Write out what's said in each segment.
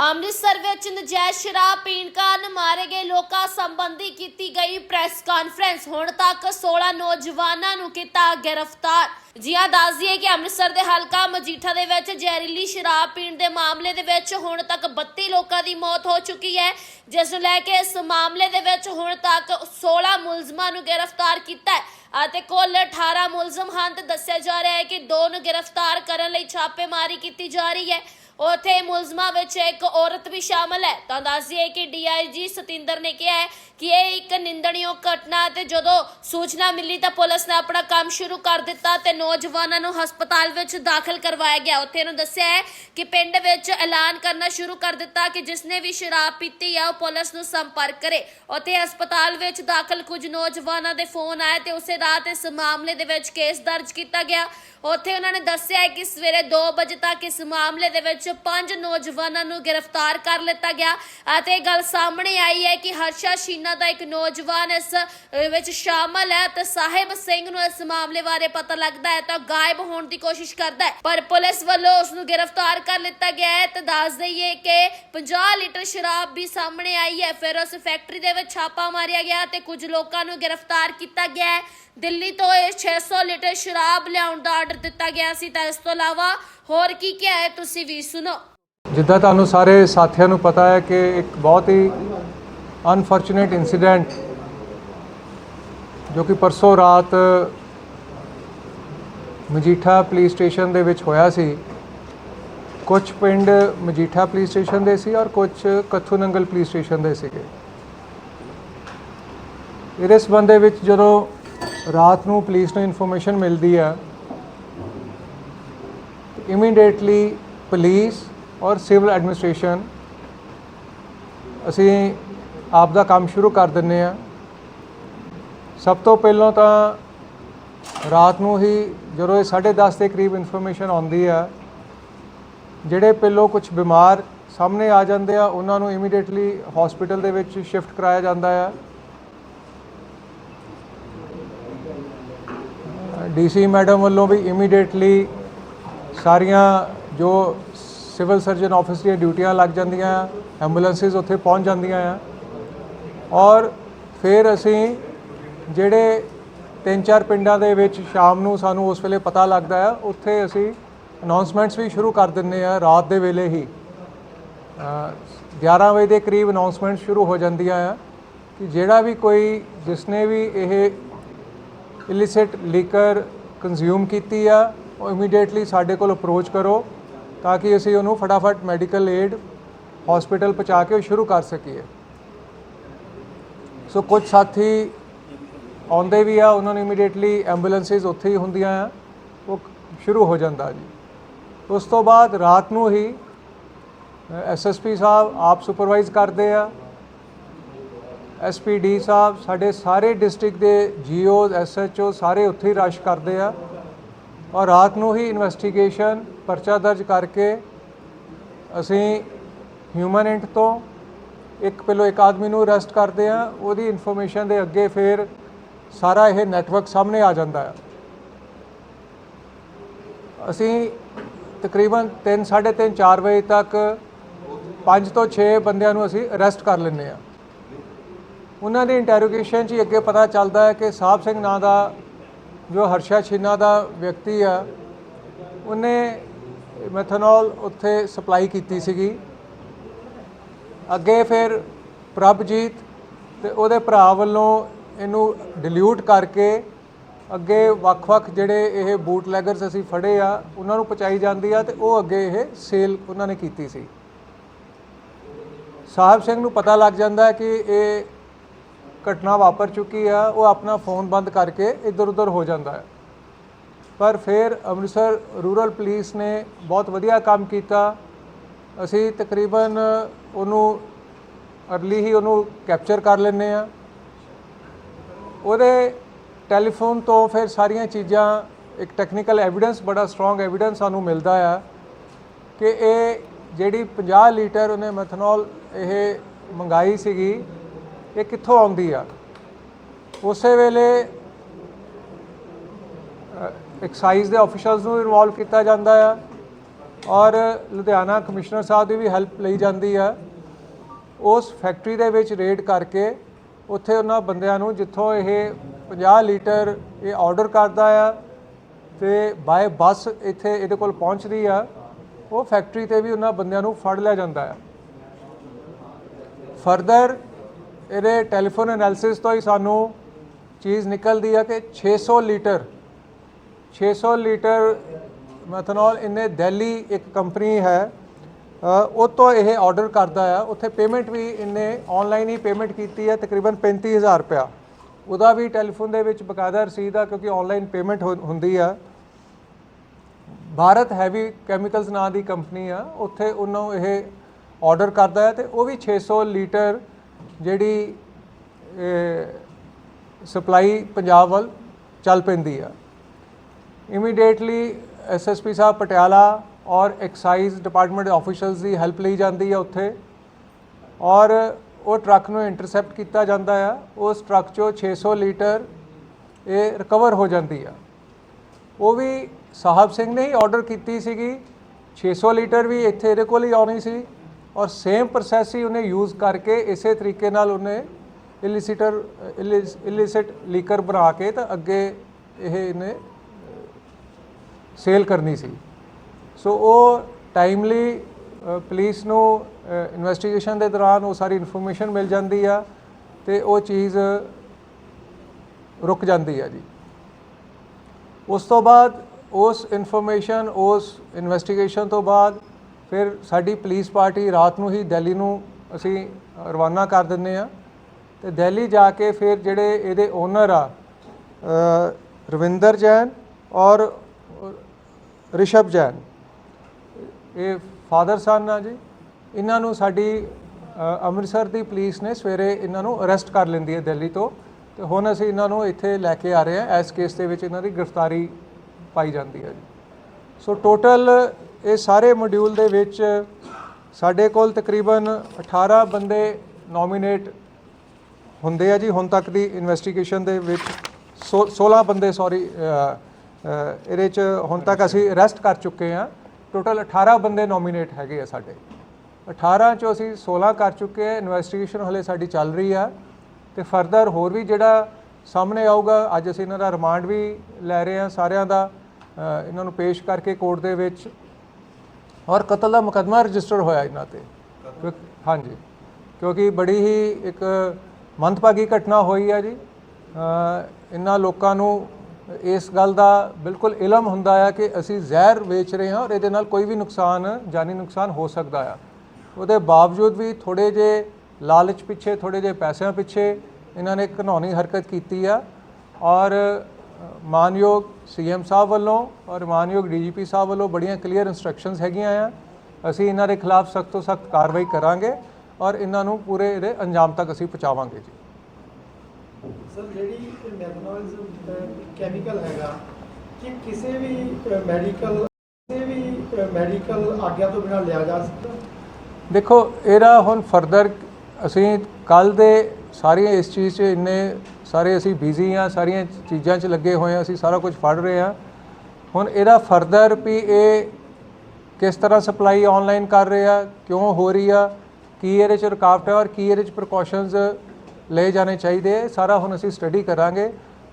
ਅੰਮ੍ਰਿਤਸਰ ਵਿੱਚ ਨਜਾਇਜ਼ ਸ਼ਰਾਬ ਪੀਣ ਕਾਰਨ ਮਾਰੇ ਗਏ ਲੋਕਾਂ ਸੰਬੰਧੀ ਕੀਤੀ ਗਈ ਪ੍ਰੈਸ ਕਾਨਫਰੰਸ। ਹੁਣ ਤੱਕ 16 ਨੌਜਵਾਨਾਂ ਨੂੰ ਕੀਤਾ ਗ੍ਰਿਫਤਾਰ। ਜੀਆਂ ਦੱਸ ਦਈਏ ਕਿ ਅੰਮ੍ਰਿਤਸਰ ਦੇ ਹਲਕਾ ਮਜੀਠਾ ਦੇ ਵਿੱਚ ਜ਼ਹਿਰੀਲੀ ਸ਼ਰਾਬ ਪੀਣ ਦੇ ਮਾਮਲੇ ਦੇ ਵਿੱਚ ਹੁਣ ਤੱਕ 32 ਲੋਕਾਂ ਦੀ ਮੌਤ ਹੋ ਚੁੱਕੀ ਹੈ। ਜਿਸ ਨੂੰ ਲੈ ਕੇ ਇਸ ਮਾਮਲੇ ਦੇ ਵਿੱਚ ਹੁਣ ਤੱਕ 16 ਮੁਲਜ਼ਮਾਂ ਨੂੰ ਗ੍ਰਿਫਤਾਰ ਕੀਤਾ ਹੈ ਅਤੇ ਕੁੱਲ 18 ਮੁਲਜ਼ਮ ਹਨ। ਤੇ ਦੱਸਿਆ ਜਾ ਰਿਹਾ ਹੈ ਕਿ ਦੋ ਨੂੰ ਗ੍ਰਿਫਤਾਰ ਕਰਨ ਲਈ ਛਾਪੇਮਾਰੀ ਕੀਤੀ ਜਾ ਰਹੀ ਹੈ। ਉੱਥੇ ਮੁਲਜ਼ਮਾਂ ਵਿੱਚ ਇੱਕ ਔਰਤ ਵੀ ਸ਼ਾਮਲ ਹੈ। ਤਾਂ ਦੱਸ ਕਿ ਡੀਆਈਜੀ ਸਤਿੰਦਰ ਨੇ ਕਿਹਾ ਹੈ ਕਿ ਇਹ ਇੱਕ ਨਿੰਦਣਯੋਗ ਘਟਨਾ ਤੇ ਜਦੋਂ ਸੂਚਨਾ ਮਿਲੀ ਤਾਂ ਪੁਲਿਸ ਨੇ ਆਪਣਾ ਕੰਮ ਸ਼ੁਰੂ ਕਰ ਦਿੱਤਾ ਤੇ ਨੌਜਵਾਨਾਂ ਨੂੰ ਹਸਪਤਾਲ ਵਿੱਚ ਦਾਖਲ ਕਰਵਾਇਆ ਗਿਆ। ਉੱਥੇ ਇਹਨੂੰ ਦੱਸਿਆ ਹੈ ਕਿ ਪਿੰਡ ਵਿੱਚ ਐਲਾਨ ਕਰਨਾ ਸ਼ੁਰੂ ਕਰ ਦਿੱਤਾ ਕਿ ਜਿਸਨੇ ਵੀ ਸ਼ਰਾਬ ਪੀਤੀ ਹੈ ਉਹ ਪੁਲਿਸ ਨੂੰ ਸੰਪਰਕ ਕਰੇ। ਉੱਥੇ ਹਸਪਤਾਲ ਵਿੱਚ ਦਾਖਲ ਕੁਝ ਨੌਜਵਾਨਾਂ ਦੇ ਫੋਨ ਆਏ ਤੇ ਉਸੇ ਰਾਤ ਇਸ ਮਾਮਲੇ ਦੇ ਵਿੱਚ ਕੇਸ ਦਰਜ ਕੀਤਾ ਗਿਆ। ਉੱਥੇ ਉਹਨਾਂ ਨੇ ਦੱਸਿਆ ਹੈ ਕਿ ਸਵੇਰੇ 2 ਵਜੇ ਤੱਕ ਇਸ ਮਾਮਲੇ ਦੇ ਵਿੱਚ ਪੰਜ ਨੌਜਵਾਨਾਂ ਨੂੰ ਗ੍ਰਿਫਤਾਰ ਕਰ ਲਿੱਤਾ ਗਿਆ ਅਤੇ ਇਹ ਗੱਲ ਸਾਹਮਣੇ ਆਈ ਹੈ ਕਿ ਹਰਸ਼ਾ ਸ਼ੀਨਾ ਦਾ ਇੱਕ ਨੌਜਵਾਨ ਇਸ ਵਿੱਚ ਸ਼ਾਮਲ ਹੈ ਤੇ ਸਾਹਿਬ ਸਿੰਘ ਨੂੰ ਇਸ ਮਾਮਲੇ ਬਾਰੇ ਪਤਾ ਲੱਗਦਾ ਹੈ ਤਾਂ ਗਾਇਬ ਹੋਣ ਦੀ ਕੋਸ਼ਿਸ਼ ਕਰਦਾ ਹੈ। ਪਰ ਪੁਲਿਸ ਵੱਲੋਂ ਉਸ ਨੂੰ ਗ੍ਰਿਫਤਾਰ ਕਰ ਲਿੱਤਾ ਗਿਆ ਹੈ ਤੇ ਦੱਸ ਦਈਏ ਕਿ 50 ਲੀਟਰ ਸ਼ਰਾਬ ਵੀ ਸਾਹਮਣੇ ਆਈ ਹੈ। ਫਿਰ ਉਸ ਫੈਕਟਰੀ ਦੇ ਵਿੱਚ ਛਾਪਾ ਮਾਰਿਆ ਗਿਆ ਤੇ ਕੁਝ ਲੋਕਾਂ ਨੂੰ ਗ੍ਰਿਫਤਾਰ ਕੀਤਾ ਗਿਆ ਹੈ। ਦਿੱਲੀ ਤੋਂ ਇਹ 600 ਲੀਟਰ ਸ਼ਰਾਬ ਲਿਆਉਣ ਦਾ ਆਰਡਰ ਦਿੱਤਾ ਗਿਆ ਸੀ, ਤਾਂ ਇਸ ਤੋਂ ਇਲਾਵਾ ਹੋਰ ਕੀ ਕਿਹਾ ਹੈ, ਤੁਸੀਂ ਵੀ ਸੁਣੋ। ਜਿੱਦਾਂ ਤੁਹਾਨੂੰ ਸਾਰੇ ਸਾਥੀਆਂ ਨੂੰ ਪਤਾ ਹੈ ਕਿ ਇੱਕ ਬਹੁਤ ਹੀ ਅਨਫੋਰਚੂਨੇਟ ਇਨਸੀਡੈਂਟ ਜੋ ਕਿ ਪਰਸੋਂ ਰਾਤ ਮਜੀਠਾ ਪੁਲਿਸ ਸਟੇਸ਼ਨ ਦੇ ਵਿੱਚ ਹੋਇਆ ਸੀ। ਕੁਝ ਪਿੰਡ ਮਜੀਠਾ ਪੁਲਿਸ ਸਟੇਸ਼ਨ ਦੇ ਸੀ ਔਰ ਕੁਝ ਕੱਥੂ ਨੰਗਲ ਪੁਲਿਸ ਸਟੇਸ਼ਨ ਦੇ ਸੀਗੇ। ਇਹਦੇ ਸੰਬੰਧ ਵਿੱਚ ਜਦੋਂ ਰਾਤ ਨੂੰ ਪੁਲਿਸ ਨੂੰ ਇਨਫੋਰਮੇਸ਼ਨ ਮਿਲਦੀ ਹੈ ਇਮੀਡੀਏਟਲੀ ਪੁਲਿਸ ਔਰ ਸਿਵਲ ਐਡਮਿਨਿਸਟ੍ਰੇਸ਼ਨ, ਅਸੀਂ ਆਪ ਦਾ ਕੰਮ ਸ਼ੁਰੂ ਕਰ ਦਿੰਨੇ ਆ ਸਭ ਤੋਂ ਪਹਿਲਾਂ ਤਾਂ ਰਾਤ ਨੂੰ ਹੀ ਜਦੋਂ ਇਹ 10:30 ਦੇ ਕਰੀਬ ਇਨਫੋਰਮੇਸ਼ਨ ਆਉਂਦੀ ਆ ਜਿਹੜੇ ਪਹਿਲੋਂ ਕੁਝ ਬਿਮਾਰ ਸਾਹਮਣੇ ਆ ਜਾਂਦੇ ਆ, ਉਹਨਾਂ ਨੂੰ ਇਮੀਡੀਏਟਲੀ ਹਸਪੀਟਲ ਦੇ ਵਿੱਚ ਸ਼ਿਫਟ ਕਰਾਇਆ ਜਾਂਦਾ ਆ ਡੀਸੀ ਮੈਡਮ ਵੱਲੋਂ ਵੀ ਇਮੀਡੀਏਟਲੀ ਸਾਰੀਆਂ ਜੋ ਸਿਵਲ ਸਰਜਨ ਆਫਿਸ ਦੀਆਂ ਡਿਊਟੀਆਂ ਲੱਗ ਜਾਂਦੀਆਂ ਆ ਐਂਬੂਲੈਂਸਿਸ ਉੱਥੇ ਪਹੁੰਚ ਜਾਂਦੀਆਂ ਆ। ਔਰ ਫਿਰ ਅਸੀਂ ਜਿਹੜੇ ਤਿੰਨ ਚਾਰ ਪਿੰਡਾਂ ਦੇ ਵਿੱਚ ਸ਼ਾਮ ਨੂੰ ਸਾਨੂੰ ਉਸ ਵੇਲੇ ਪਤਾ ਲੱਗਦਾ ਆ ਉੱਥੇ ਅਸੀਂ ਅਨਾਉਂਸਮੈਂਟਸ ਵੀ ਸ਼ੁਰੂ ਕਰ ਦਿੰਨੇ ਆ ਰਾਤ ਦੇ ਵੇਲੇ ਹੀ। ਅ, 11 ਵਜੇ ਦੇ ਕਰੀਬ ਅਨਾਉਂਸਮੈਂਟ ਸ਼ੁਰੂ ਹੋ ਜਾਂਦੀਆਂ ਆ ਕਿ ਜਿਹੜਾ ਵੀ ਕੋਈ ਜਿਸਨੇ ਵੀ ਇਹ ਇਲਿਸਿਟ ਲੀਕਰ ਕੰਜ਼ਿਊਮ ਕੀਤੀ ਆ, ਉਹ ਇਮੀਡੀਏਟਲੀ ਸਾਡੇ ਕੋਲ ਅਪਰੋਚ ਕਰੋ ਤਾਂ ਕਿ ਅਸੀਂ ਉਹਨੂੰ ਫਟਾਫਟ ਮੈਡੀਕਲ ਏਡ ਹਸਪੀਟਲ ਪਹੁੰਚਾ ਕੇ ਉਹ ਸ਼ੁਰੂ ਕਰ ਸਕੀਏ। ਸੋ ਕੁਝ ਸਾਥੀ ਆਉਂਦੇ ਵੀ ਆ, ਉਹਨਾਂ ਨੂੰ ਇਮੀਡੀਏਟਲੀ ਐਂਬੂਲੈਂਸਿਸ ਉੱਥੇ ਹੀ ਹੁੰਦੀਆਂ ਆ, ਉਹ ਸ਼ੁਰੂ ਹੋ ਜਾਂਦਾ ਜੀ। ਉਸ ਤੋਂ ਬਾਅਦ ਰਾਤ ਨੂੰ ਹੀ ਐਸਐਸਪੀ ਸਾਹਿਬ ਆਪ ਸੁਪਰਵਾਈਜ਼ ਕਰਦੇ ਆ ਐਸਪੀਡੀ ਸਾਹਿਬ, ਸਾਡੇ ਸਾਰੇ ਡਿਸਟ੍ਰਿਕਟ ਦੇ ਜੀਓਜ਼, ਐਸਐਚਓ ਸਾਰੇ ਉੱਥੇ ਹੀ ਰਸ਼ ਕਰਦੇ ਆ। ਔਰ ਰਾਤ ਨੂੰ ਹੀ ਇਨਵੈਸਟੀਗੇਸ਼ਨ ਪਰਚਾ ਦਰਜ ਕਰਕੇ ਅਸੀਂ ਹਿਊਮਨ ਇੰਟ ਤੋਂ ਇੱਕ ਪਹਿਲੋਂ ਇੱਕ ਆਦਮੀ ਨੂੰ ਅਰੈਸਟ ਕਰਦੇ ਆ। ਉਹਦੀ ਇਨਫੋਰਮੇਸ਼ਨ ਦੇ ਅੱਗੇ ਫਿਰ ਸਾਰਾ ਇਹ ਨੈਟਵਰਕ ਸਾਹਮਣੇ ਆ ਜਾਂਦਾ ਹੈ ਅਸੀਂ ਤਕਰੀਬਨ 3 3:30 4 ਵਜੇ ਤੱਕ 5 ਤੋਂ 6 ਬੰਦਿਆਂ ਨੂੰ ਅਸੀਂ ਅਰੈਸਟ ਕਰ ਲੈਂਦੇ ਆ। ਉਹਨਾਂ ਦੀ ਇੰਟਰੋਗੇਸ਼ਨ 'ਚ ਹੀ ਅੱਗੇ ਪਤਾ ਚੱਲਦਾ ਹੈ ਕਿ ਸਾਹਿਬ ਸਿੰਘ ਨਾਂ ਦਾ ਜੋ ਹਰਸ਼ਾ ਛਿੰਨਾ ਦਾ ਵਿਅਕਤੀ ਆ, ਉਹਨੇ ਮੈਥਨੋਲ ਉੱਥੇ ਸਪਲਾਈ ਕੀਤੀ ਸੀਗੀ। ਅੱਗੇ ਫਿਰ ਪ੍ਰਭਜੀਤ ਤੇ ਉਹਦੇ ਭਰਾ ਵੱਲੋਂ ਇਹਨੂੰ ਡਿਲੂਟ ਕਰਕੇ ਅੱਗੇ ਵੱਖ-ਵੱਖ ਜਿਹੜੇ ਇਹ ਬੂਟਲੈਗਰਸ ਅਸੀਂ ਫੜੇ ਆ, ਉਹਨਾਂ ਨੂੰ ਪਹੁੰਚਾਈ ਜਾਂਦੀ ਆ ਤੇ ਉਹ ਅੱਗੇ ਇਹ ਸੇਲ ਉਹਨਾਂ ਨੇ ਕੀਤੀ ਸੀ। ਸਾਹਿਬ ਸਿੰਘ ਨੂੰ ਪਤਾ ਲੱਗ ਜਾਂਦਾ ਕਿ ਇਹ ਘਟਨਾ ਵਾਪਰ ਚੁੱਕੀ ਆ, ਉਹ ਆਪਣਾ ਫੋਨ ਬੰਦ ਕਰਕੇ ਇੱਧਰ ਉੱਧਰ ਹੋ ਜਾਂਦਾ ਹੈ। ਪਰ ਫਿਰ ਅੰਮ੍ਰਿਤਸਰ ਰੂਰਲ ਪੁਲਿਸ ਨੇ ਬਹੁਤ ਵਧੀਆ ਕੰਮ ਕੀਤਾ। ਅਸੀਂ ਤਕਰੀਬਨ ਉਹਨੂੰ ਅਰਲੀ ਹੀ ਉਹਨੂੰ ਕੈਪਚਰ ਕਰ ਲੈਂਦੇ ਆ ਉਹਦੇ ਟੈਲੀਫੋਨ ਤੋਂ ਫਿਰ ਸਾਰੀਆਂ ਚੀਜ਼ਾਂ, ਇੱਕ ਟੈਕਨੀਕਲ ਐਵੀਡੈਂਸ ਬੜਾ ਸਟਰੋਂਗ ਐਵੀਡੈਂਸ ਸਾਨੂੰ ਮਿਲਦਾ ਆ ਕਿ ਇਹ ਜਿਹੜੀ 50 ਲੀਟਰ ਉਹਨੇ ਮੈਥਨੋਲ ਇਹ ਮੰਗਾਈ ਸੀਗੀ ਇਹ ਕਿੱਥੋਂ ਆਉਂਦੀ ਆ? ਉਸੇ ਵੇਲੇ ਐਕਸਾਈਜ਼ ਦੇ ਆਫੀਸ਼ੀਅਲਸ ਨੂੰ ਇਨਵੋਲਵ ਕੀਤਾ ਜਾਂਦਾ ਆ ਔਰ ਲੁਧਿਆਣਾ ਕਮਿਸ਼ਨਰ ਸਾਹਿਬ ਦੀ ਵੀ ਹੈਲਪ ਲਈ ਜਾਂਦੀ ਆ। ਉਸ ਫੈਕਟਰੀ ਦੇ ਵਿੱਚ ਰੇਡ ਕਰਕੇ ਉੱਥੇ ਉਹਨਾਂ ਬੰਦਿਆਂ ਨੂੰ ਜਿੱਥੋਂ ਇਹ 50 ਲੀਟਰ ਇਹ ਆਰਡਰ ਕਰਦਾ ਆ ਤੇ ਬਾਏ ਬੱਸ ਇੱਥੇ ਇਹਦੇ ਕੋਲ ਪਹੁੰਚਦੀ ਆ, ਉਹ ਫੈਕਟਰੀ ਤੇ ਵੀ ਉਹਨਾਂ ਬੰਦਿਆਂ ਨੂੰ ਫੜ ਲਿਆ ਜਾਂਦਾ ਆ। ਫਰਦਰ ਇਹਦੇ ਟੈਲੀਫੋਨ ਐਨਾਲਿਸਿਸ ਤੋਂ ਹੀ ਸਾਨੂੰ ਚੀਜ਼ ਨਿਕਲਦੀ ਆ ਕਿ 600 ਲੀਟਰ 600 ਲੀਟਰ ਮੈਥਨੋਲ ਇਹਨੇ ਦਿੱਲੀ ਇੱਕ ਕੰਪਨੀ ਹੈ ਉਹ ਤੋਂ ਇਹ ਆਰਡਰ ਕਰਦਾ ਆ। ਉੱਥੇ ਪੇਮੈਂਟ ਵੀ ਇਹਨੇ ਆਨਲਾਈਨ ਹੀ ਪੇਮੈਂਟ ਕੀਤੀ ਹੈ ਤਕਰੀਬਨ 35000 ਰੁਪਇਆ। ਉਹਦਾ ਵੀ ਟੈਲੀਫੋਨ ਦੇ ਵਿੱਚ ਬਕਾਇਦਾ ਰਸੀਦ ਆ, ਕਿਉਂਕਿ ਆਨਲਾਈਨ ਪੇਮੈਂਟ ਹੁੰਦੀ ਆ। ਭਾਰਤ ਹੈਵੀ ਕੈਮੀਕਲਸ ਨਾਂ ਦੀ ਕੰਪਨੀ ਆ, ਉੱਥੇ ਉਹਨੂੰ ਇਹ ਆਰਡਰ ਕਰਦਾ ਹੈ ਤੇ ਉਹ ਵੀ 600 ਲੀਟਰ ਜਿਹੜੀ ਸਪਲਾਈ ਪੰਜਾਬ ਵੱਲ ਚੱਲ ਪੈਂਦੀ ਆ। ਇਮੀਡੀਏਟਲੀ ਐਸਐਸਪੀ ਸਾਹਿਬ ਪਟਿਆਲਾ ਔਰ ਐਕਸਾਈਜ਼ ਡਿਪਾਰਟਮੈਂਟ ਦੇ ਦੀ ਹੈਲਪ ਲਈ ਜਾਂਦੀ ਆ ਉੱਥੇ। ਔਰ ਉਹ ਟਰੱਕ ਨੂੰ ਇੰਟਰਸੈਪਟ ਕੀਤਾ ਜਾਂਦਾ ਆ। ਉਸ ਟਰੱਕ ਚੋਂ 600 ਲੀਟਰ ਇਹ ਰਿਕਵਰ ਹੋ ਜਾਂਦੀ ਆ। ਉਹ ਵੀ ਸਾਹਿਬ ਸਿੰਘ ਨੇ ਹੀ ਆਰਡਰ ਕੀਤੀ ਸੀਗੀ। 600 ਲੀਟਰ ਵੀ ਇੱਥੇ ਇਹਦੇ ਕੋਲ ਹੀ ਆਉਣੀ ਸੀ। ਔਰ ਸੇਮ ਪ੍ਰੋਸੈਸ ਹੀ ਉਹਨੇ ਯੂਜ਼ ਕਰਕੇ ਇਸੇ ਤਰੀਕੇ ਨਾਲ ਉਹਨੇ ਇਲਿਸਿਟਰ ਇਲਿਸਿਟ ਲੀਕਰ ਬਣਾ ਕੇ ਤਾਂ ਅੱਗੇ ਇਹ ਇਹਨੇ ਸੇਲ ਕਰਨੀ ਸੀ। ਸੋ ਉਹ ਟਾਈਮਲੀ ਪੁਲਿਸ ਨੂੰ ਇਨਵੈਸਟੀਗੇਸ਼ਨ ਦੇ ਦੌਰਾਨ ਉਹ ਸਾਰੀ ਇਨਫੋਰਮੇਸ਼ਨ ਮਿਲ ਜਾਂਦੀ ਆ ਤੇ ਉਹ ਚੀਜ਼ ਰੁਕ ਜਾਂਦੀ ਆ ਜੀ। ਉਸ ਤੋਂ ਬਾਅਦ ਉਸ ਇਨਫੋਰਮੇਸ਼ਨ ਉਸ ਇਨਵੈਸਟੀਗੇਸ਼ਨ ਤੋਂ ਬਾਅਦ ਫਿਰ ਸਾਡੀ ਪੁਲਿਸ ਪਾਰਟੀ ਰਾਤ ਨੂੰ ਹੀ ਦਿੱਲੀ ਨੂੰ ਅਸੀਂ ਰਵਾਨਾ ਕਰ ਦਿੰਨੇ ਆ ਤੇ ਦਿੱਲੀ ਜਾ ਕੇ ਫਿਰ ਜਿਹੜੇ ਇਹਦੇ ਓਨਰ ਆ ਰਵਿੰਦਰ ਜੈਨ ਔਰ ਰਿਸ਼ਭ ਜੈਨ। ਇਹ ਫਾਦਰ ਸਨ ਆ ਜੀ। ਇਹਨਾਂ ਨੂੰ ਸਾਡੀ ਅੰਮ੍ਰਿਤਸਰ ਦੀ ਪੁਲਿਸ ਨੇ ਸਵੇਰੇ ਇਹਨਾਂ ਨੂੰ ਅਰੈਸਟ ਕਰ ਲੈਂਦੀ ਹੈ ਦਿੱਲੀ ਤੋਂ ਤੇ ਹੁਣ ਅਸੀਂ ਇਹਨਾਂ ਨੂੰ ਇੱਥੇ ਲੈ ਕੇ ਆ ਰਹੇ ਹਾਂ। ਇਸ ਕੇਸ ਦੇ ਵਿੱਚ ਇਹਨਾਂ ਦੀ ਗ੍ਰਿਫਤਾਰੀ ਪਾਈ ਜਾਂਦੀ ਹੈ ਜੀ। ਸੋ ਟੋਟਲ ਇਹ ਸਾਰੇ ਮੋਡਿਊਲ ਦੇ ਵਿੱਚ ਸਾਡੇ ਕੋਲ ਤਕਰੀਬਨ 18 ਬੰਦੇ ਨੋਮੀਨੇਟ ਹੁੰਦੇ ਆ ਜੀ, ਹੁਣ ਤੱਕ ਦੀ ਇਨਵੈਸਟੀਗੇਸ਼ਨ ਦੇ ਵਿੱਚ ਸੋ- 16 ਬੰਦੇ ਸੌਰੀ ਇਹਦੇ ਚ ਹੁਣ ਤੱਕ ਅਸੀਂ ਅਰੈਸਟ ਕਰ ਚੁੱਕੇ ਆ। ਟੋਟਲ 18 ਬੰਦੇ ਨੋਮੀਨੇਟ ਹੈਗੇ ਆ ਸਾਡੇ। 18 ਚੋਂ ਅਸੀਂ 16 ਕਰ ਚੁੱਕੇ ਆ। ਇਨਵੈਸਟੀਗੇਸ਼ਨ ਹਲੇ ਸਾਡੀ ਚੱਲ ਰਹੀ ਆ। ਤੇ ਫਰਦਰ ਹੋਰ ਵੀ ਜਿਹੜਾ ਸਾਹਮਣੇ ਆਊਗਾ, ਅੱਜ ਅਸੀਂ ਇਹਨਾਂ ਦਾ ਰਿਮਾਂਡ ਵੀ ਲੈ ਰਹੇ ਆ ਸਾਰਿਆਂ ਦਾ। ਇਹਨਾਂ ਨੂੰ ਪੇਸ਼ ਕਰਕੇ ਕੋਰਟ ਦੇ ਵਿੱਚ ਔਰ ਕਤਲ ਦਾ ਮੁਕੱਦਮਾ ਰਜਿਸਟਰ ਹੋਇਆ ਇਹਨਾਂ ਤੇ। ਹਾਂਜੀ। ਕਿਉਂਕਿ ਬੜੀ ਹੀ ਇੱਕ ਮੰਦਭਾਗੀ ਘਟਨਾ ਹੋਈ ਹੈ ਜੀ। ਇਹਨਾਂ ਲੋਕਾਂ ਨੂੰ ਇਸ ਗੱਲ ਦਾ ਬਿਲਕੁਲ ਇਲਮ ਹੁੰਦਾ ਆ ਕਿ ਅਸੀਂ ਜ਼ਹਿਰ ਵੇਚ ਰਹੇ ਹਾਂ ਔਰ ਇਹਦੇ ਨਾਲ ਕੋਈ ਵੀ ਨੁਕਸਾਨ ਜਾਨੀ ਨੁਕਸਾਨ ਹੋ ਸਕਦਾ ਆ। ਉਹਦੇ ਬਾਵਜੂਦ ਵੀ ਥੋੜੇ ਜੇ ਲਾਲਚ ਪਿੱਛੇ ਥੋੜੇ ਜੇ ਪੈਸਿਆਂ ਪਿੱਛੇ ਇਹਨਾਂ ਨੇ ਘਨੌਣੀ ਹਰਕਤ ਕੀਤੀ ਆ। ਔਰ ਮਾਨਯੋਗ ਸੀਐਮ ਸਾਹਿਬ ਵੱਲੋਂ ਔਰ ਮਾਨਯੋਗ ਡੀਜੀਪੀ ਸਾਹਿਬ ਵੱਲੋਂ ਬੜੀਆਂ ਕਲੀਅਰ ਇਨਸਟਰਕਸ਼ਨਸ ਹੈਗੀਆਂ ਆ। ਅਸੀਂ ਇਹਨਾਂ ਦੇ ਖਿਲਾਫ ਸਖਤ ਤੋਂ ਸਖਤ ਕਾਰਵਾਈ ਕਰਾਂਗੇ ਔਰ ਇਹਨਾਂ ਨੂੰ ਪੂਰੇ ਇਹਦੇ ਅੰਜਾਮ ਤੱਕ ਅਸੀਂ ਪਹੁੰਚਾਵਾਂਗੇ ਜੀ। ਸਰ ਜਿਹੜੀ ਮੈਥਨੋਲ ਕੈਮੀਕਲ ਹੈਗਾ ਕਿ ਕਿਸੇ ਵੀ ਮੈਡੀਕਲ ਕਿਸੇ ਵੀ ਮੈਡੀਕਲ ਆਗਿਆ ਤੋਂ ਬਿਨਾਂ ਲਿਆ ਜਾ ਸਕਦਾ? ਦੇਖੋ ਇਹਦਾ ਹੁਣ ਫਰਦਰ ਅਸੀਂ ਕੱਲ ਦੇ ਸਾਰੀਆਂ ਇਸ ਚੀਜ਼ 'ਚ ਇੰਨੇ ਸਾਰੇ ਅਸੀਂ ਬਿਜ਼ੀ ਆ ਸਾਰੀਆਂ ਚੀਜ਼ਾਂ 'ਚ ਲੱਗੇ ਹੋਏ ਆ ਅਸੀਂ ਸਾਰਾ ਕੁਝ ਫੜ ਰਹੇ ਆ ਹੁਣ ਇਹਦਾ ਫਰਦਰ ਵੀ ਇਹ ਕਿਸ ਤਰ੍ਹਾਂ ਸਪਲਾਈ ਆਨਲਾਈਨ ਕਰ ਰਹੇ ਆ ਕਿਉਂ ਹੋ ਰਹੀ ਆ, ਕੀ ਇਹਦੇ 'ਚ ਰੁਕਾਵਟ ਹੈ ਔਰ ਕੀ ਇਹਦੇ 'ਚ ਪ੍ਰੀਕਾਸ਼ਨਸ ਲਏ ਜਾਣੇ ਚਾਹੀਦੇ ਸਾਰਾ ਹੁਣ ਅਸੀਂ ਸਟੱਡੀ ਕਰਾਂਗੇ।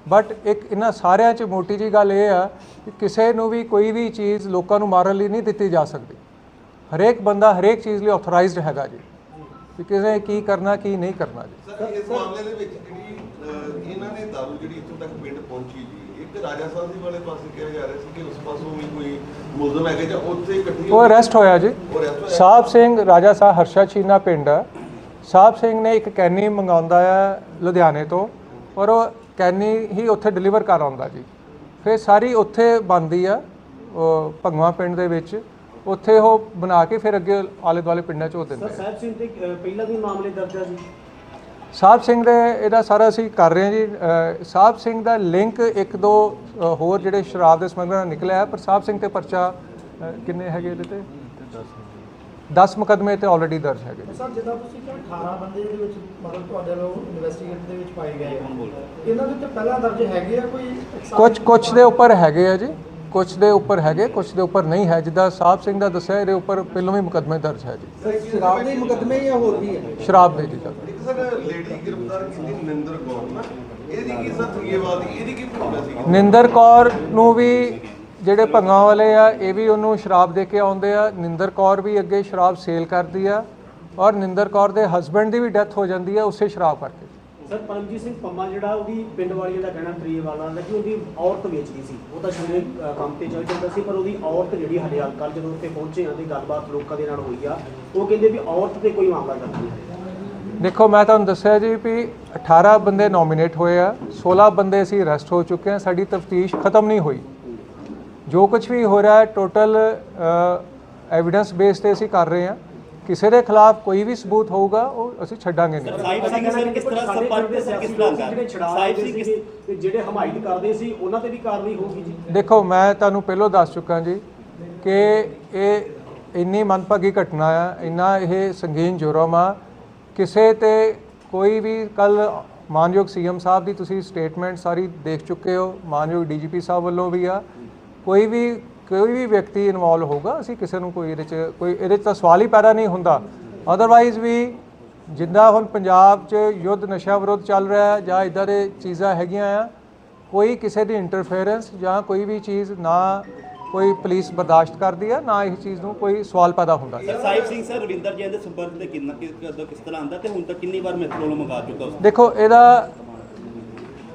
ਬਟ ਇੱਕ ਇਹਨਾਂ ਸਾਰਿਆਂ 'ਚ ਮੋਟੀ ਜੀ ਗੱਲ ਇਹ ਆ ਕਿ ਕਿਸੇ ਨੂੰ ਵੀ ਕੋਈ ਵੀ ਚੀਜ਼ ਲੋਕਾਂ ਨੂੰ ਮਾਰਨ ਲਈ ਨਹੀਂ ਦਿੱਤੀ ਜਾ ਸਕਦੀ। ਹਰੇਕ ਬੰਦਾ ਹਰੇਕ ਚੀਜ਼ ਲਈ ਆਥੋਰਾਈਜ਼ਡ ਹੈਗਾ ਜੀ। ਕਿ ਕਿਸੇ ਕੀ ਕਰਨਾ ਕੀ ਨਹੀਂ ਕਰਨਾ ਜੀ ਸਰ ਇਸ ਮਾਮਲੇ ਦੇ ਵਿੱਚ ਜਿਹੜੀ ਅਹ, ਇਹਨਾਂ ਨੇ ਦਾਰੂ ਜਿਹੜੀ ਇੱਥੋਂ ਤੱਕ ਪਿੰਡ ਪਹੁੰਚੀ ਜੀ ਇੱਕ ਰਾਜਾ ਸਾਹਿਬ ਦੀ ਵਾਲੇ ਪਾਸੇ ਕਿਹਾ ਜਾ ਰਿਹਾ ਸੀ ਕਿ ਉਸ ਪਾਸੋਂ ਵੀ ਕੋਈ ਮੁਲਜ਼ਮ ਹੈਗੇ ਜਾਂ ਉੱਥੇ ਇਕੱਠੀ ਉਹ ਅਰੈਸਟ ਹੋਇਆ ਜੀ ਉਹ arrest ਹੋਇਆ। ਸਾਹਿਬ ਸਿੰਘ ਰਾਜਾ ਸਾਹਿਬ ਹਰਸ਼ਾ ਚੀਨਾ ਪਿੰਡ ਆ। ਸਾਹਿਬ ਸਿੰਘ ਨੇ ਇੱਕ ਕੈਨੀ ਮੰਗਾਉਂਦਾ ਆ ਲੁਧਿਆਣੇ ਤੋਂ ਔਰ ਉਹ ਕੈਨੀ ਹੀ ਉੱਥੇ ਡਿਲੀਵਰ ਕਰ ਆਉਂਦਾ ਜੀ ਫਿਰ ਸਾਰੀ ਉੱਥੇ ਬਣਦੀ ਆ ਉਹ ਭੰਗਵਾ ਪਿੰਡ ਦੇ ਵਿੱਚ ਉੱਥੇ ਉਹ ਬਣਾ ਕੇ ਫਿਰ ਅੱਗੇ ਆਲੇ ਦੁਆਲੇ ਪਿੰਡਾਂ 'ਚ ਉਹ ਦਿੰਦੇ ਆ। ਸਾਹਿਬ ਸਿੰਘ ਤੇ ਪਹਿਲਾਂ ਵੀ ਮਾਮਲੇ ਦਰਜ ਆ ਜੀ? ਸਾਹਿਬ ਸਿੰਘ ਦੇ ਇਹਦਾ ਸਾਰਾ ਅਸੀਂ ਕਰ ਰਹੇ ਹਾਂ ਜੀ। ਅ, ਸਾਹਿਬ ਸਿੰਘ ਦਾ ਲਿੰਕ ਇੱਕ ਦੋ ਅ, ਹੋਰ ਜਿਹੜੇ ਸ਼ਰਾਬ ਦੇ ਸਮਗਲਰ ਨਾਲ ਨਿਕਲਿਆ ਹੈ, ਪਰ ਸਾਹਿਬ ਸਿੰਘ ਤੇ ਪਰਚਾ ਅ, ਕਿੰਨੇ ਹੈਗੇ ਇਹਦੇ ਤੇ? 10 ਮੁਕਦਮੇ ਤੇ ਆਲਰੇਡੀ ਦਰਜ ਹੈਗੇ। ਸਰ ਜਿੱਦਾਂ ਤੁਸੀਂ ਕਿਹਾ 18 ਬੰਦੇ ਇਹਦੇ ਵਿੱਚ ਮਤਲਬ ਤੁਹਾਡੇ ਵੱਲੋਂ ਇਨਵੈਸਟੀਗੇਟ ਦੇ ਵਿੱਚ ਪਾਏ ਗਏ ਆ। ਇਹਨਾਂ ਦੇ ਉੱਤੇ ਪਹਿਲਾਂ ਦਰਜ ਹੈਗੇ ਆ ਕੋਈ ਕੁਝ ਕੁਝ ਦੇ ਉੱਪਰ ਹੈਗੇ ਆ ਜੀ। ਕੁਝ ਦੇ ਉੱਪਰ ਹੈਗੇ ਕੁਝ ਦੇ ਉੱਪਰ ਨਹੀਂ ਹੈ। ਜਿੱਦਾਂ ਸਾਹਿਬ ਸਿੰਘ ਦਾ ਦੱਸਿਆ ਇਹਦੇ ਉੱਪਰ ਪਹਿਲਾਂ ਵੀ ਮੁਕੱਦਮੇ ਦਰਜ ਹੈ ਜੀ। ਸਰ ਸ਼ਰਾਬ ਦੇ ਮੁਕੱਦਮੇ ਜਾਂ ਹੋਰ ਵੀ ਹੈ? ਸ਼ਰਾਬ ਦੇ ਜੀ ਸਰ। ਲੇਡੀ ਗ੍ਰਿਫਤਾਰ ਕੀਤੀ ਨਿੰਦਰ ਕੌਰ ਨਾ। ਇਹਦੀ ਕੀ ਸਰ ਥਰੀਏਵਾਲ ਦੀ ਇਹਦੀ ਕੀ ਭੂਮਿਕਾ ਸੀ? ਨਿੰਦਰ ਕੌਰ ਨੂੰ ਵੀ ਜਿਹੜੇ ਭੰਗਾਂ ਵਾਲੇ ਆ ਇਹ ਵੀ ਉਹਨੂੰ ਸ਼ਰਾਬ ਦੇ ਕੇ ਆਉਂਦੇ ਆ। ਨਿੰਦਰ ਕੌਰ ਵੀ ਅੱਗੇ ਸ਼ਰਾਬ ਸੇਲ ਕਰਦੀ ਆ। ਔਰ ਨਿੰਦਰ ਕੌਰ ਦੇ ਹਸਬੰਡ ਦੀ ਵੀ ਡੈਥ ਹੋ ਜਾਂਦੀ ਆ ਉਸੇ ਸ਼ਰਾਬ ਕਰਕੇ। ਸਰ, ਪਰਮਜੀਤ ਸਿੰਘ ਪੰਮਾ ਜਿਹੜਾ ਉਹਦੀ ਪਿੰਡ ਵਾਲੀਆਂ ਦਾ ਕਹਿਣਾ ਤਰੀਏ ਵਾਲਾ ਦਾ ਕਿ ਉਹਦੀ ਔਰਤ ਵੇਚਦੀ ਸੀ। ਉਹ ਤਾਂ ਸਵੇਰੇ ਕੰਮ ਤੇ ਚੱਲ ਜਾਂਦਾ ਸੀ, ਪਰ ਉਹਦੀ ਔਰਤ ਜਿਹੜੀ ਸਾਡੇ ਕੱਲ ਜਦੋਂ ਉੱਥੇ ਪਹੁੰਚੇ ਆ ਤੇ ਗੱਲਬਾਤ ਲੋਕਾਂ ਦੇ ਨਾਲ ਹੋਈ ਆ, ਉਹ ਕਹਿੰਦੇ ਵੀ ਔਰਤ ਤੇ ਕੋਈ ਮਾਮਲਾ ਦਰਜ ਦੇਖੋ, ਮੈਂ ਤੁਹਾਨੂੰ ਦੱਸਿਆ ਜੀ ਵੀ 18 ਬੰਦੇ ਨੋਮੀਨੇਟ ਹੋਏ ਆ 16 ਬੰਦੇ ਅਸੀਂ ਅਰੈਸਟ ਹੋ ਚੁੱਕੇ ਆ, ਸਾਡੀ ਤਫਤੀਸ਼ ਖਤਮ ਨਹੀਂ ਹੋਈ। ਜੋ ਕੁਝ ਵੀ ਹੋ ਰਿਹਾ ਹੈ ਟੋਟਲ ਐਵੀਡੈਂਸ ਬੇਸ ਤੇ ਅਸੀਂ ਕਰ ਰਹੇ ਹਾਂ ਕਿਸੇ ਦੇ ਖਿਲਾਫ ਕੋਈ ਵੀ ਸਬੂਤ ਹੋਊਗਾ ਉਹ ਅਸੀਂ ਛੱਡਾਂਗੇ ਨਹੀਂ। ਸਾਹਿਬ ਸਿੰਘ ਸਰ ਕਿਸ ਤਰ੍ਹਾਂ ਸੰਪਰਕ ਸਰ ਕਿਸ ਸਿਆਸੀ ਤਰ੍ਹਾਂ ਲੋਕ ਸੀ ਜਿਹੜੇ ਛੜਾ ਸਾਹਿਬ ਸਿੰਘ ਕਿਸ ਤੇ ਜਿਹੜੇ ਹਮਾਇਤ ਕਰਦੇ ਸੀ ਉਹਨਾਂ ਤੇ ਵੀ ਕਾਰਵਾਈ ਹੋਊਗੀ ਜੀ? ਦੇਖੋ ਮੈਂ ਤੁਹਾਨੂੰ ਪਹਿਲਾਂ ਦੱਸ ਚੁੱਕਾ ਜੀ ਕਿ ਇਹ ਇੰਨੀ ਮੰਦਭਾਗੀ ਘਟਨਾ ਆ ਇੰਨਾ ਇਹ ਸੰਗੀਨ ਜੁਰਮ ਆ। ਕਿਸੇ ਤੇ ਕੋਈ ਵੀ ਕੱਲ ਮਾਨਯੋਗ ਸੀਐਮ ਸਾਹਿਬ ਦੀ ਤੁਸੀਂ ਸਟੇਟਮੈਂਟ ਸਾਰੀ ਦੇਖ ਚੁੱਕੇ ਹੋ ਮਾਨਯੋਗ ਡੀਜੀਪੀ ਸਾਹਿਬ ਵੱਲੋਂ ਵੀ ਆ। ਕੋਈ ਵੀ ਕੋਈ ਵੀ ਵਿਅਕਤੀ ਇਨਵੋਲਵ ਹੋਊਗਾ ਅਸੀਂ ਕਿਸੇ ਨੂੰ ਕੋਈ ਇਹਦੇ ਚ ਕੋਈ ਇਹਦੇ 'ਚ ਤਾਂ ਸਵਾਲ ਹੀ ਪੈਦਾ ਨਹੀਂ ਹੁੰਦਾ। ਅਦਰਵਾਈਜ਼ ਵੀ ਜਿੱਦਾਂ ਹੁਣ ਪੰਜਾਬ 'ਚ ਯੁੱਧ ਨਸ਼ਾ ਵਿਰੋਧ ਚੱਲ ਰਿਹਾ ਹੈ ਜਾਂ ਇਦਾਂ ਦੇ ਚੀਜ਼ਾਂ ਹੈਗੀਆਂ ਆ ਕੋਈ ਕਿਸੇ ਦੀ ਇੰਟਰਫੇਰੈਂਸ ਜਾਂ ਕੋਈ ਵੀ ਚੀਜ਼ ਨਾ ਕੋਈ ਪੁਲਿਸ ਬਰਦਾਸ਼ਤ ਕਰਦੀ ਆ ਨਾ ਇਸ ਚੀਜ਼ ਨੂੰ ਕੋਈ ਸਵਾਲ ਪੈਦਾ ਹੁੰਦਾ। ਸਰ ਸਾਹਿਬ ਸਿੰਘ ਸਰ ਰਵਿੰਦਰ ਜੈਨ ਦੇ ਸੰਪਰਕ ਤੇ ਕਿੰਨਾ ਕਿਸ ਤਰ੍ਹਾਂ ਆਂਦਾ ਤੇ ਹੁਣ ਤੱਕ ਕਿੰਨੀ ਵਾਰ ਮੈਥਰੋਲ ਮੰਗਾ ਚੁੱਕਾ ਉਸ ਦੇਖੋ ਇਹਦਾ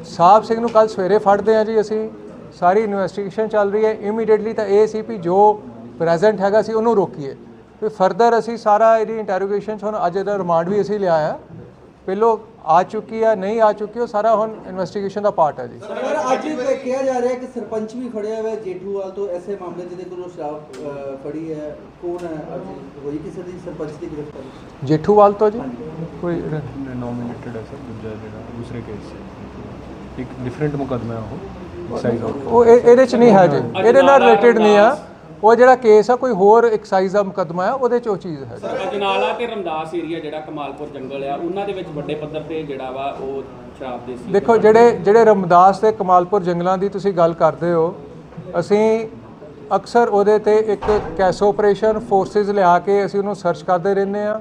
ਸਾਹਿਬ ਸਿੰਘ ਨੂੰ ਕੱਲ ਸਵੇਰੇ ਫੜਦੇ ਆ ਜੀ ਅਸੀਂ। ਸਾਰੀ ਇਨਵੈਸਟੀਗੇਸ਼ਨ ਚੱਲ ਰਹੀ ਹੈ। ਇਮੀਡੀਏਟਲੀ ਤਾਂ ਇਹ ਸੀ ਵੀ ਜੋ ਪ੍ਰੈਜ਼ੈਂਟ ਹੈਗਾ ਸੀ ਉਹਨੂੰ ਰੋਕੀਏ। ਫਿਰ ਫਰਦਰ ਅਸੀਂ ਸਾਰਾ ਇਹਦੀ ਇੰਟਰੋਗੇਸ਼ਨ ਹੁਣ ਅੱਜ ਇਹਦਾ ਰਿਮਾਂਡ ਵੀ ਅਸੀਂ ਲਿਆ ਆ ਪਹਿਲੋ ਆ ਚੁੱਕੀ ਆ ਨਹੀਂ ਆ ਚੁੱਕੀ ਉਹ ਸਾਰਾ ਹੁਣ ਇਨਵੈਸਟੀਗੇਸ਼ਨ ਦਾ ਪਾਰਟ ਹੈ ਜੀ। ਸਰ ਅੱਜ ਕਿਹਾ ਜਾ ਰਿਹਾ ਕਿ ਸਰਪੰਚ ਵੀ ਫੜਿਆ ਹੋਇਆ ਹੈ ਜੇਠੂਵਾਲ ਤੋਂ ਐਸੇ ਮਾਮਲੇ ਜਿਹਦੇ ਕੋਲੋਂ ਸ਼ਰਾਬ ਫੜੀ ਹੈ ਕੌਣ ਹੈ? ਅੱਜ ਹੋਈ ਕਿਸੇ ਦੀ ਸਰਪੰਚ ਦੀ ਗ੍ਰਿਫਤਾਰੀ? ਜੇਠੂਵਾਲ ਤੋਂ ਜੀ? ਕੋਈ ਨੋਮੀਨੇਟਡ ਹੈ ਸਰ ਦੂਜਾ ਜਿਹੜਾ ਦੂਸਰੇ ਕੇਸ ਇੱਕ ਡਿਫਰੈਂਟ ਮੁਕਦਮਾ ਹੈ ਉਹ। ਐਕਸਾਈਜ਼ ਉਹ ਇਹ- ਇਹਦੇ ਚ ਨਹੀਂ ਹੈ ਜੀ। ਇਹਦੇ ਨਾਲ ਰਿਲੇਟਡ ਨਹੀਂ ਆ। ਉਹ ਜਿਹੜਾ ਕੇਸ ਆ ਕੋਈ ਹੋਰ ਐਕਸਾਈਜ਼ ਦਾ ਮੁਕੱਦਮਾ ਆ ਉਹਦੇ ਚ ਉਹ ਚੀਜ਼ ਹੈ ਅਜਨਾਲਾ ਤੇ ਰਮਦਾਸ ਏਰੀਆ ਜਿਹੜਾ ਕਮਾਲਪੁਰ ਜੰਗਲ ਆ ਉਹਨਾਂ ਦੇ ਵਿੱਚ ਵੱਡੇ ਪੱਧਰ ਤੇ ਜਿਹੜਾ ਵਾ ਉਹ ਸ਼ਰਾਬ ਦੇ ਸੀ। ਦੇਖੋ ਜਿਹੜੇ ਜਿਹੜੇ ਰਮਦਾਸ ਤੇ ਕਮਾਲਪੁਰ ਜੰਗਲਾਂ ਦੀ ਤੁਸੀਂ ਗੱਲ ਕਰਦੇ ਹੋ ਅਸੀਂ ਅਕਸਰ ਉਹਦੇ ਤੇ ਇੱਕ ਕੈਸੋ ਆਪਰੇਸ਼ਨ ਫੋਰਸਿਸ ਲਿਆ ਕੇ ਅਸੀਂ ਉਹਨੂੰ ਸਰਚ ਕਰਦੇ ਰਹਿੰਦੇ ਆ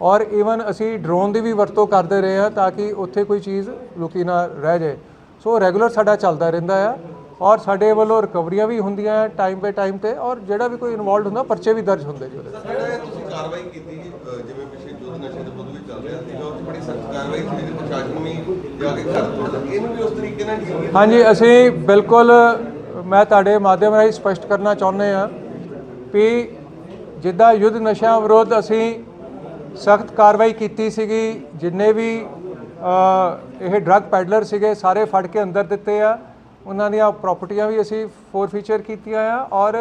ਔਰ ਈਵਨ ਅਸੀਂ ਡਰੋਨ ਦੀ ਵੀ ਵਰਤੋਂ ਕਰਦੇ ਰਹੇ ਆ ਤਾਂ ਕਿ ਉੱਥੇ ਕੋਈ ਚੀਜ਼ ਲੁਕੀ ਨਾ ਰਹਿ ਜਾਏ। ਸੋ ਰੈਗੂਲਰ ਸਾਡਾ ਚੱਲਦਾ ਰਹਿੰਦਾ ਆ ਔਰ ਸਾਡੇ ਵੱਲੋਂ ਰਿਕਵਰੀਆਂ ਵੀ ਹੁੰਦੀਆਂ ਟਾਈਮ ਬਾਏ ਟਾਈਮ ਤੇ ਔਰ ਜਿਹੜਾ ਵੀ ਕੋਈ ਇਨਵੋਲਡ ਹੁੰਦਾ ਪਰਚੇ ਵੀ ਦਰਜ ਹੁੰਦੇ ਜੀ ਉਹਦੇ। ਜਿਹੜਾ ਇਹ ਤੁਸੀਂ ਕਾਰਵਾਈ ਕੀਤੀ ਜਿਵੇਂ ਪਿੱਛੇ ਯੁੱਧ ਨਸ਼ੇ ਦੇ ਵਿਰੁੱਧ ਵੀ ਚੱਲ ਰਿਹਾ ਸੀਗਾ ਉਹ ਬੜੀ ਸਖਤ ਕਾਰਵਾਈ ਸੀ ਜਿਹੜੀ ਪ੍ਰਸ਼ਾਸਨ ਵੀ ਜਾ ਕੇ ਘਰ ਤੋੜਦਾ ਇਹਨੂੰ ਵੀ ਉਸ ਤਰੀਕੇ ਨਾਲ ਡੀਲ ਕੀਤਾ? ਹਾਂਜੀ ਅਸੀਂ ਬਿਲਕੁਲ ਮੈਂ ਤੁਹਾਡੇ ਮਾਧਿਅਮ ਰਾਹੀਂ ਸਪਸ਼ਟ ਕਰਨਾ ਚਾਹੁੰਦੇ ਹਾਂ ਵੀ ਜਿੱਦਾਂ ਯੁੱਧ ਨਸ਼ਾ ਵਿਰੁੱਧ ਅਸੀਂ ਸਖਤ ਕਾਰਵਾਈ ਕੀਤੀ ਸੀਗੀ ਜਿੰਨੇ ਵੀ ਇਹ ਡਰੱਗ ਪੈਡਲਰ ਸੀਗੇ, ਸਾਰੇ ਫੜ ਕੇ ਅੰਦਰ ਦਿੱਤੇ ਆ। ਉਹਨਾਂ ਦੀਆਂ ਪ੍ਰਾਪਰਟੀਆਂ ਵੀ ਅਸੀਂ ਫੋਰ ਫੀਚਰ ਕੀਤੀਆਂ ਆ ਔਰ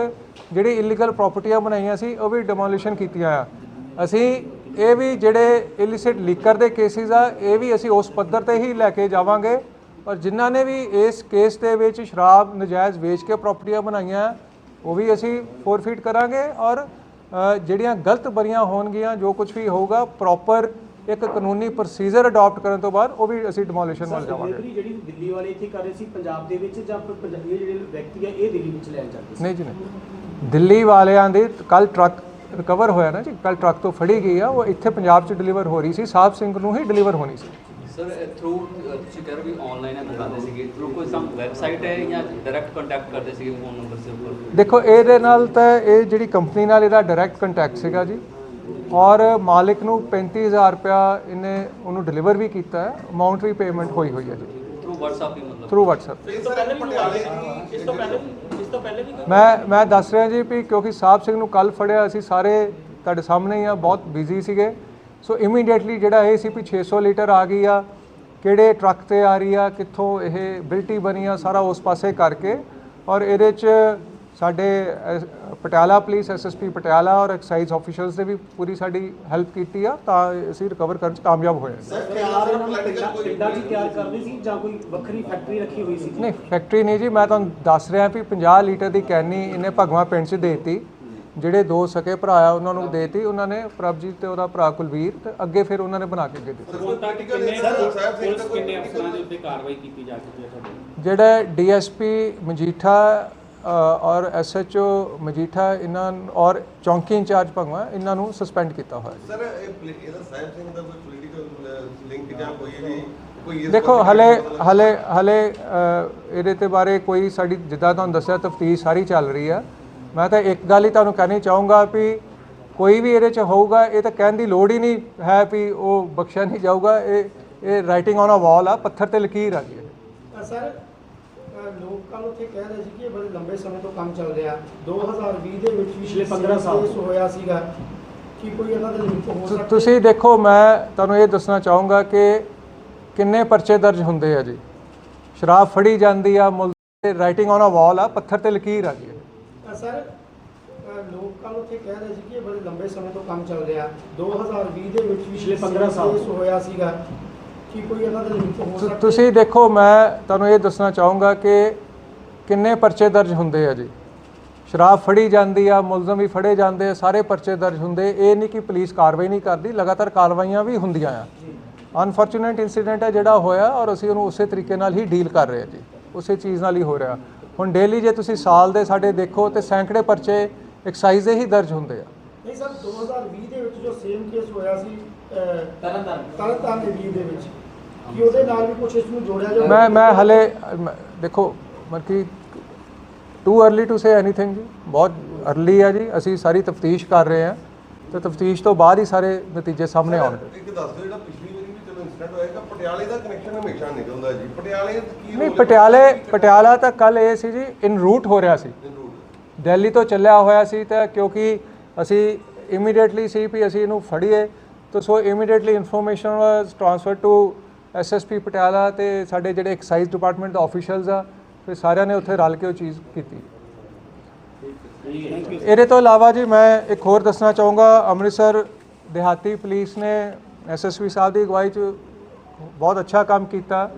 ਜਿਹੜੀ ਇਲੀਗਲ ਪ੍ਰਾਪਰਟੀਆਂ ਬਣਾਈਆਂ ਸੀ, ਉਹ ਵੀ ਡਿਮੋਲੀਸ਼ਨ ਕੀਤੀਆਂ ਆ। ਅਸੀਂ ਇਹ ਵੀ ਜਿਹੜੇ ਇਲਿਸਿਟ ਲੀਕਰ ਦੇ ਕੇਸਿਸ ਆ, ਇਹ ਵੀ ਅਸੀਂ ਉਸ ਪੱਧਰ ਤੇ ਹੀ ਲੈ ਕੇ ਜਾਵਾਂਗੇ। ਔਰ ਜਿਨ੍ਹਾਂ ਨੇ ਵੀ ਇਸ ਕੇਸ ਦੇ ਵਿੱਚ ਸ਼ਰਾਬ ਨਜਾਇਜ਼ ਵੇਚ ਕੇ ਪ੍ਰਾਪਰਟੀਆਂ ਬਣਾਈਆਂ, ਉਹ ਵੀ ਅਸੀਂ ਫੋਰਫੀਟ ਕਰਾਂਗੇ। ਔਰ ਜਿਹੜੀਆਂ ਗਲਤ ਬਰੀਆਂ ਹੋਣਗੀਆਂ, ਜੋ ਕੁਝ ਵੀ ਹੋਊਗਾ ਪ੍ਰੋਪਰ ਇੱਕ ਕਾਨੂੰਨੀ ਪ੍ਰੋਸੀਜਰ ਅਡਾਪਟ ਕਰਨ ਤੋਂ ਬਾਅਦ ਉਹ ਵੀ ਅਸੀਂ ਡਿਮੋਲੀਸ਼ਨ ਵੱਲ ਜਾਵਾਂਗੇ। ਜਿਹੜੀ ਦਿੱਲੀ ਵਾਲੇ ਇੱਥੇ ਕਰ ਰਹੇ ਸੀ ਪੰਜਾਬ ਦੇ ਵਿੱਚ ਜਾਂ ਪੰਜਾਬੀ ਜਿਹੜੇ ਵਿਅਕਤੀ ਆ ਇਹ ਦਿੱਲੀ ਵਿੱਚ ਲੈਣ ਜਾਂਦੇ ਸੀ? ਨਹੀਂ ਜੀ ਨਹੀਂ। ਦਿੱਲੀ ਵਾਲਿਆਂ ਦੇ ਕੱਲ ਟਰੱਕ ਰਿਕਵਰ ਹੋਇਆ ਨਾ ਜੀ ਕੱਲ ਟਰੱਕ ਤੋਂ ਫੜੀ ਗਈ ਆ ਉਹ ਇੱਥੇ ਪੰਜਾਬ 'ਚ ਡਿਲੀਵਰ ਹੋ ਰਹੀ ਸੀ ਸਾਹਿਬ ਸਿੰਘ ਨੂੰ ਹੀ ਡਿਲੀਵਰ ਹੋਣੀ ਸੀ। ਸਰ ਥਰੂ ਤੁਸੀਂ ਕਹਿ ਰਹੇ ਹੋ ਵੀ ਆਨਲਾਈਨ ਮੰਗਾਉਂਦੇ ਸੀਗੇ ਥਰੂ ਕੋਈ ਸਮ ਵੈਬਸਾਈਟ ਹੈ ਜਾਂ ਡਾਇਰੈਕਟ ਕੰਟੈਕਟ ਕਰਦੇ ਸੀਗੇ ਫੋਨ ਨੰਬਰ ਸੇ ਉੱਪਰ? ਦੇਖੋ ਇਹਦੇ ਨਾਲ ਤਾਂ ਇਹ ਜਿਹੜੀ ਕੰਪਨੀ ਨਾਲ ਇਹਦਾ ਡਾਇਰੈਕਟ ਕੰਟੈਕਟ ਸੀਗਾ ਜੀ ਔਰ ਮਾਲਿਕ ਨੂੰ 35000 ਰੁਪਇਆ ਇਹਨੇ ਉਹਨੂੰ ਡਿਲੀਵਰ ਵੀ ਕੀਤਾ ਹੈ। ਅਮਾਉਂਟ ਵੀ ਪੇਮੈਂਟ ਹੋਈ ਹੋਈ ਹੈ ਜੀ। ਥਰੂ WhatsApp ਹੀ ਮਤਲਬ? ਥਰੂ WhatsApp ਇਸ ਤੋਂ ਪਹਿਲੇ ਪਟਿਆਲੇ ਦੀ ਇਸ ਤੋਂ ਪਹਿਲੇ ਇਸ ਤੋਂ ਪਹਿਲੇ ਵੀ ਮੈਂ ਮੈਂ ਦੱਸ ਰਿਹਾ ਜੀ ਵੀ ਕਿਉਂਕਿ ਸਾਹਿਬ ਸਿੰਘ ਨੂੰ ਕੱਲ ਫੜਿਆ ਅਸੀਂ ਸਾਰੇ ਤੁਹਾਡੇ ਸਾਹਮਣੇ ਹੀ ਆ ਬਹੁਤ ਬਿਜ਼ੀ ਸੀਗੇ। ਸੋ ਇਮੀਡੀਏਟਲੀ ਜਿਹੜਾ ਇਹ ਸੀ ਵੀ 600 ਲੀਟਰ ਆ ਗਈ ਆ ਕਿਹੜੇ ਟਰੱਕ ਤੇ ਆ ਰਹੀ ਆ ਕਿੱਥੋਂ ਇਹ ਬਿਲਟੀ ਬਣੀ ਆ ਸਾਰਾ ਉਸ ਪਾਸੇ ਕਰਕੇ। ਔਰ ਇਹਦੇ ਚ ਸਾਡੇ ਪਟਿਆਲਾ ਪੁਲਿਸ ਐਸਐਸਪੀ ਪਟਿਆਲਾ ਔਰ ਐਕਸਾਈਜ਼ ਆਫੀਸ਼ੀਅਲਸ ਨੇ ਵੀ ਪੂਰੀ ਸਾਡੀ ਹੈਲਪ ਕੀਤੀ ਆ ਤਾਂ ਅਸੀਂ ਰਿਕਵਰ ਕਰਨ ਚ ਕਾਮਯਾਬ ਹੋਏ ਨੂੰ ਪਿੰਡਾਂ ਹੀ ਤਿਆਰ ਕਰਦੇ ਸੀ ਜਾਂ ਕੋਈ ਵੱਖਰੀ ਫੈਕਟਰੀ ਰੱਖੀ ਹੋਈ ਸੀ? ਨਹੀਂ ਫੈਕਟਰੀ ਨਹੀਂ ਜੀ ਮੈਂ ਤੁਹਾਨੂੰ ਦੱਸ ਰਿਹਾ ਵੀ 50 ਲੀਟਰ ਦੀ ਕੈਨੀ ਇਹਨੇ ਭਗਵਾ ਪਿੰਡ 'ਚ ਦੇਤੀ। ਜਿਹੜੇ ਦੋ ਸਕੇ ਭਰਾ ਆ ਉਹਨਾਂ ਨੂੰ ਦੇਤੀ ਉਹਨਾਂ ਨੇ ਪ੍ਰਭਜੀਤ ਤੇ ਉਹਦਾ ਭਰਾ ਕੁਲਵੀਰ ਤੇ ਅੱਗੇ ਫਿਰ ਉਹਨਾਂ ਨੇ ਬਣਾ ਕੇ ਅੱਗੇ ਦਿੱਤੀ। ਹੁਣ ਤੱਕ ਕਿੰਨੇ ਸਾਹਿਬ ਸਿੰਘ ਪੁਲਿਸ ਕਿੰਨੇ ਅਫਸਰਾਂ ਦੇ ਉੱਤੇ ਕਾਰਵਾਈ ਕੀਤੀ ਜਾ ਚੁੱਕੀ ਹੈ ਤੁਹਾਡੀ? ਜਿਹੜਾ ਡੀਐਸਪੀ ਮਜੀਠਾ ਔਰ ਐਸਐਚਓ ਮਜੀਠਾ ਇਹਨਾਂ ਔਰ ਚੌਂਕੀ ਇੰਚਾਰਜ ਭਗਵਾ ਇਹਨਾਂ ਨੂੰ ਸਸਪੈਂਡ ਕੀਤਾ ਹੋਇਆ ਸਰ ਇਹਦਾ ਸਾਹਿਬ ਸਿੰਘ ਦਾ ਕੋਈ ਪੋਲੀਟੀਕਲ ਲਿੰਕ ਜਾਂ ਕੋਈ ਵੀ ਦੇਖੋ ਹਲੇ? ਹਲੇ ਹਲੇ ਇਹਦੇ ਤੇ ਬਾਰੇ ਕੋਈ ਸਾਡੀ ਜਿੱਦਾਂ ਤੁਹਾਨੂੰ ਦੱਸਿਆ ਤਫਤੀਸ਼ ਸਾਰੀ ਚੱਲ ਰਹੀ ਆ। ਮੈਂ ਤਾਂ ਇੱਕ ਗੱਲ ਹੀ ਤੁਹਾਨੂੰ ਕਹਿਣੀ ਚਾਹੂੰਗਾ ਵੀ ਕੋਈ ਵੀ ਇਹਦੇ ਚ ਹੋਊਗਾ ਇਹ ਤਾਂ ਕਹਿਣ ਦੀ ਲੋੜ ਹੀ ਨਹੀਂ ਹੈ ਵੀ ਉਹ ਬਖਸ਼ਿਆ ਨਹੀਂ ਜਾਊਗਾ। ਇਹ ਇਹ ਰਾਈਟਿੰਗ ਔਨ ਅ ਵਾਲ ਆ ਪੱਥਰ ਤੇ ਲਕੀਰ ਆ ਗਈ ਸਰ ਲੋਕ ਕੱਲ ਉੱਥੇ ਕਹਿ ਰਹੇ ਸੀ ਕਿ ਇਹ ਬੜੇ ਲੰਬੇ ਸਮੇਂ ਤੋਂ ਕੰਮ ਚੱਲ ਰਿਹਾ। 2020 ਦੇ ਵਿੱਚ ਵੀ ਪਿਛਲੇ 15 ਸਾਲ ਕੇਸ ਹੋਇਆ ਸੀਗਾ ਕਿ ਕੋਈ ਇਹਨਾਂ ਦਾ ਲਿੰਕ ਹੋ ਤੁ- ਸਕਦਾ। ਤੁਸੀਂ ਦੇਖੋ ਮੈਂ ਤੁਹਾਨੂੰ ਇਹ ਦੱਸਣਾ ਚਾਹੂੰਗਾ ਕਿ ਕਿੰਨੇ ਪਰਚੇ ਦਰਜ ਹੁੰਦੇ ਆ ਜੀ। ਸ਼ਰਾਬ ਫੜੀ ਜਾਂਦੀ ਆ ਮੁਲ ਰਾਈਟਿੰਗ ਔਨ ਅ ਵਾਲ ਆ ਪੱਥਰ ਤੇ ਲਕੀਰ ਆ ਗਈ ਹੈ ਸਰ ਲੋਕ ਕੱਲ ਉੱਥੇ ਕਹਿ ਰਹੇ ਸੀ ਕਿ ਇਹ ਬੜੇ ਲੰਬੇ ਸਮੇਂ ਤੋਂ ਕੰਮ ਚੱਲ ਰਿਹਾ। 2020 ਦੇ ਵਿੱਚ ਵੀ ਪਿਛਲੇ 15 ਸਾਲ ਕੇਸ ਹੋਇਆ ਸੀਗਾ ਕਿ ਕੋਈ ਇਹਨਾਂ ਦਾ ਲਿੰਕ ਹੋ ਤੁ- ਸਕਦਾ। ਤੁਸੀਂ ਦੇਖੋ ਮੈਂ ਤੁਹਾਨੂੰ ਇਹ ਦੱਸਣਾ ਚਾਹੂੰਗਾ ਕਿ ਕਿੰਨੇ ਪਰਚੇ ਦਰਜ ਹੁੰਦੇ ਆ ਜੀ? ਸ਼ਰਾਬ ਫੜੀ ਜਾਂਦੀ ਆ ਮੁਲਜ਼ਮ ਵੀ ਫੜੇ ਜਾਂਦੇ ਆ ਸਾਰੇ ਪਰਚੇ ਦਰਜ ਹੁੰਦੇ। ਇਹ ਨਹੀਂ ਕਿ ਪੁਲਿਸ ਕਾਰਵਾਈ ਨਹੀਂ ਕਰਦੀ ਲਗਾਤਾਰ ਕਾਰਵਾਈਆਂ ਵੀ ਹੁੰਦੀਆਂ ਆ। ਅਨਫੋਰਚੂਨੇਟ ਇਨਸੀਡੈਂਟ ਹੈ ਜਿਹੜਾ ਹੋਇਆ ਔਰ ਅਸੀਂ ਉਹਨੂੰ ਉਸੇ ਤਰੀਕੇ ਨਾਲ ਹੀ ਡੀਲ ਕਰ ਰਹੇ ਹਾਂ ਜੀ। ਉਸੇ ਚੀਜ਼ ਨਾਲ ਹੀ ਹੋ ਰਿਹਾ। ਹੁਣ ਡੇਲੀ ਜੇ ਤੁਸੀਂ ਸਾਲ ਦੇ ਸਾਡੇ ਦੇਖੋ ਤੇ ਸੈਂਕੜੇ ਪਰਚੇ ਐਕਸਾਈਜ਼ ਦੇ ਹੀ ਦਰਜ ਹੁੰਦੇ ਆ। ਨਹੀਂ ਸਰ 2020 ਦੇ ਵਿੱਚ ਜੋ ਸੇਮ ਕੇਸ ਹੋਇਆ ਸੀ ਤਰਨਤਾਰਨ। ਤਰਨਤਾਰਨ ਦੇ ਵੀਰ ਦੇ ਵਿੱਚ ਕਿ ਉਹਦੇ ਨਾਲ ਵੀ ਕੁਝ ਇਸ ਨੂੰ ਜੋੜਿਆ ਜਾਵੇ ਮੈਂ ਮੈਂ ਹਲੇ ਦੇਖੋ ਬਾਕੀ too early to say anything ਜੀ ਬਹੁਤ अर्ਲੀ ਆ ਜੀ ਅਸੀਂ ਸਾਰੀ ਤਫਤੀਸ਼ ਕਰ ਰਹੇ ਹਾਂ ਤੇ ਤਫਤੀਸ਼ ਤੋਂ ਬਾਅਦ ਹੀ ਸਾਰੇ ਨਤੀਜੇ ਸਾਹਮਣੇ ਆਉਣਗੇ। ਇੱਕ ਦੱਸ ਦਿਓ ਜਿਹੜਾ ਪਿਛਲੀ ਵਾਰੀ ਵੀ ਚਲੋ ਇਨਸੀਡੈਂਟ ਹੋਇਆ ਕਿ ਪਟਿਆਲੇ ਦਾ ਕਨੈਕਸ਼ਨ ਹਮੇਸ਼ਾ ਨਿਕਲਦਾ ਜੀ। ਪਟਿਆਲੇ ਕੀ ਨਹੀਂ ਪਟਿਆਲੇ ਪਟਿਆਲਾ ਤਾਂ ਕੱਲ ਇਹ ਸੀ ਜੀ ਇਨ ਰੂਟ ਹੋ ਰਿਹਾ ਸੀ। ਦਿੱਲੀ ਤੋਂ ਚੱਲਿਆ ਹੋਇਆ ਸੀ ਤਾਂ ਕਿਉਂਕਿ ਅਸੀਂ ਇਮੀਡੀਏਟਲੀ ਸੀ ਵੀ ਅਸੀਂ ਇਹਨੂੰ ਫੜੀਏ ਤਾਂ so immediately information was transfer to SSP Patiala ਤੇ ਸਾਡੇ ਜਿਹੜੇ ਐਕਸਾਈਜ਼ ਡਿਪਾਰਟਮੈਂਟ ਦੇ ਆਫੀਸ਼ੀਅਲਸ ਆ ਤੇ ਸਾਰਿਆਂ ਨੇ ਉੱਥੇ ਰਲ ਕੇ ਉਹ ਚੀਜ਼ ਕੀਤੀ। ਇਹਦੇ ਤੋਂ ਇਲਾਵਾ ਜੀ ਮੈਂ ਇੱਕ ਹੋਰ ਦੱਸਣਾ ਚਾਹੂੰਗਾ ਅੰਮ੍ਰਿਤਸਰ ਦਿਹਾਤੀ ਪੁਲਿਸ ਨੇ ਐਸਐਸਪੀ ਸਾਹਿਬ ਦੀ ਅਗਵਾਈ 'ਚ ਬਹੁਤ ਅੱਛਾ ਕੰਮ ਕੀਤਾ।